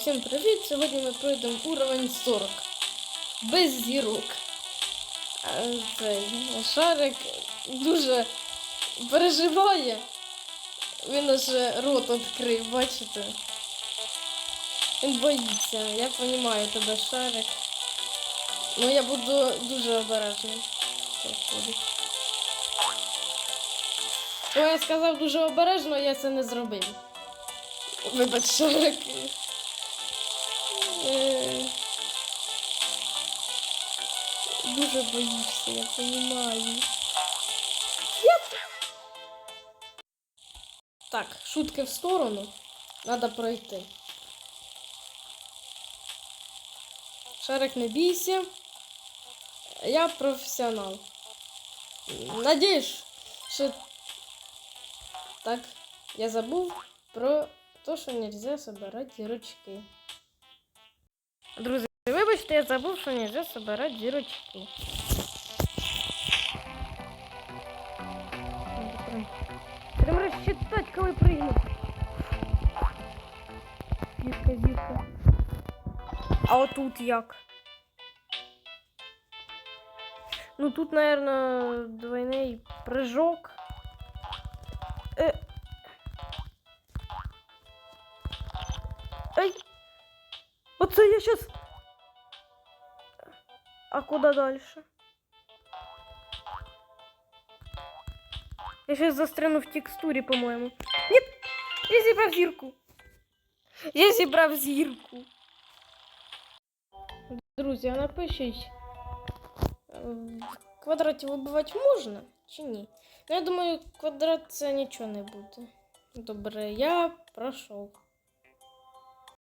Всім привіт! Сьогодні ми пройдемо уровень 40. Без зірок. Шарик дуже переживає. Він аж рот відкрив, бачите? Він боїться. Я розумію тебе, шарик. Ну я буду дуже обережний. Виходить. Я сказав дуже обережно, я це не зробив. Вибач, шарик. Дуже боюся, я розумію. Так, шутки в сторону. Надо пройти. Шарик, не бійся. Я професіонал. Надіюсь, що так, я забув про те, що нельзя собирати зірочки. Друзі, Вибачте, я забув, що нельзя собирати зірочки. Будемо розчитати, коли прийму. Зірка, зірка. А отут як? Ну тут, наверное, двойний прыжок. Э. Ай! Оце я сейчас... А куда дальше? Я сейчас застряну в текстуре, по-моему. Нет! Я зібрав зірку. Я зібрав зірку. Друзі, а напишіть. е, В квадраті вибивати можна чи ні? Ну, я думаю, квадрат це нічого не буде. Добре, я пройшов.